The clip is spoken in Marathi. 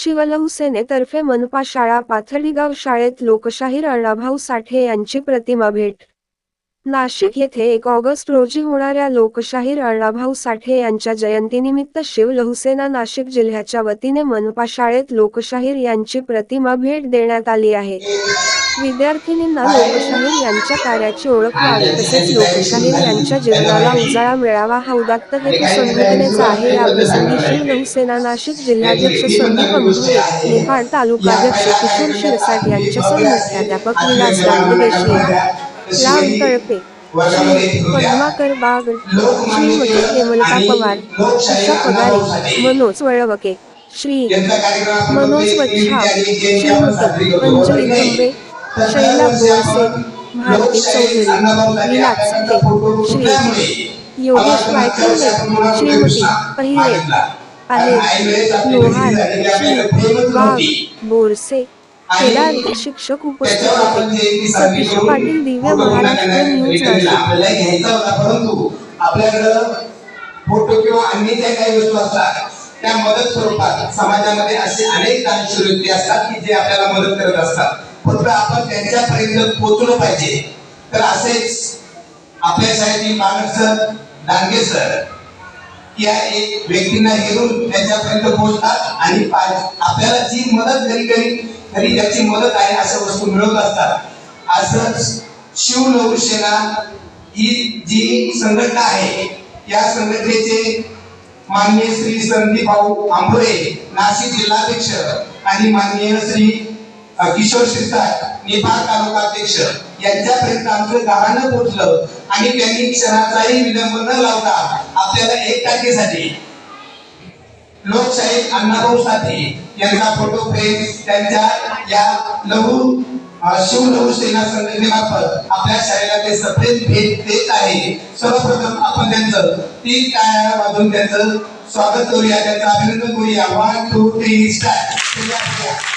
शिवलहुसेनेतर्फे मनपा शाळा पाथर्डीगाव शाळेत लोकशाहीर अण्णाभाऊ साठे यांची प्रतिमा भेट. नाशिक येथे एक ऑगस्ट रोजी होणाऱ्या लोकशाहीर अण्णाभाऊ साठे यांच्या जयंतीनिमित्त शिवलहुसेना नाशिक जिल्ह्याच्या वतीने मनपा शाळेत लोकशाहीर यांची प्रतिमा भेट देण्यात आली आहे. विद्यार्थिनींना लोकशाहीर यांच्या कार्याची ओळख व्हावी तसेच लोकशाहीर यांच्या जीवनाला उजाळा मिळावा हा उदात्त हेतू संघटनेचा आहे. या प्रसंगी नौसेना नाशिक जिल्हाध्यक्ष संदीप अंभुरे निफाड तालुकाध्यक्ष किशोर शिरसाट यांच्यासह मुख्याध्यापक विलास रामदेशी राम तळपे श्री पद्माकर बाग श्रीमती हेमलता पवार उषा पगारे मनोज वळवके श्री मनोज वच्छा श्रीमती अंजली खंबे शैला बोळसे भारती चौधरी विलास साठे श्री योगेश वायखंडे श्रीमती पहिरे आहे लोहार श्री वाघ बोरसे केदार शिक्षक उपस्थित होते सतीश पाटील दिव्य महाराष्ट्र न्यूज परंतु आपल्याकडं फोटो किंवा अन्य ज्या काही वस्तू असतात त्या मदत स्वरूपात समाजामध्ये असे अनेक दानशूर व्यक्ती असतात की जे आपल्याला मदत करत असतात. फक्त आपण त्यांच्यापर्यंत पोहोचलो पाहिजे. तर असेच आपल्या शाळेतील मानक सर डांगे सर या एक व्यक्तींना घेऊन त्यांच्यापर्यंत पोहोचतात आणि पा- आपल्याला जी मदत घरी घरी घरी त्याची मदत आहे अशा वस्तू मिळवत असतात. असंच शिव ही जी संघटना आहे या संघटनेचे माननीय श्री संदीप भाऊ आंबोरे नाशिक जिल्हाध्यक्ष आणि माननीय श्री किशोर शिरसाट निफाड तालुकाध्यक्ष यांच्यापर्यंत आमचं गाणं पोचलं आणि त्यांनी क्षणाचाही विलंब न लावता आपल्याला एक तारखेसाठी लोकशाही अण्णाभाऊ साठे यांचा फोटो फ्रेम त्यांच्या या लघु शिवलघु सेना संघटनेमार्फत आपल्या शाळेला ते सफेद भेट देत आहे. सर्वप्रथम आपण त्यांचं तीन टाळ्या वाजून त्यांचं स्वागत करूया त्यांचं अभिनंदन करूया. One two three start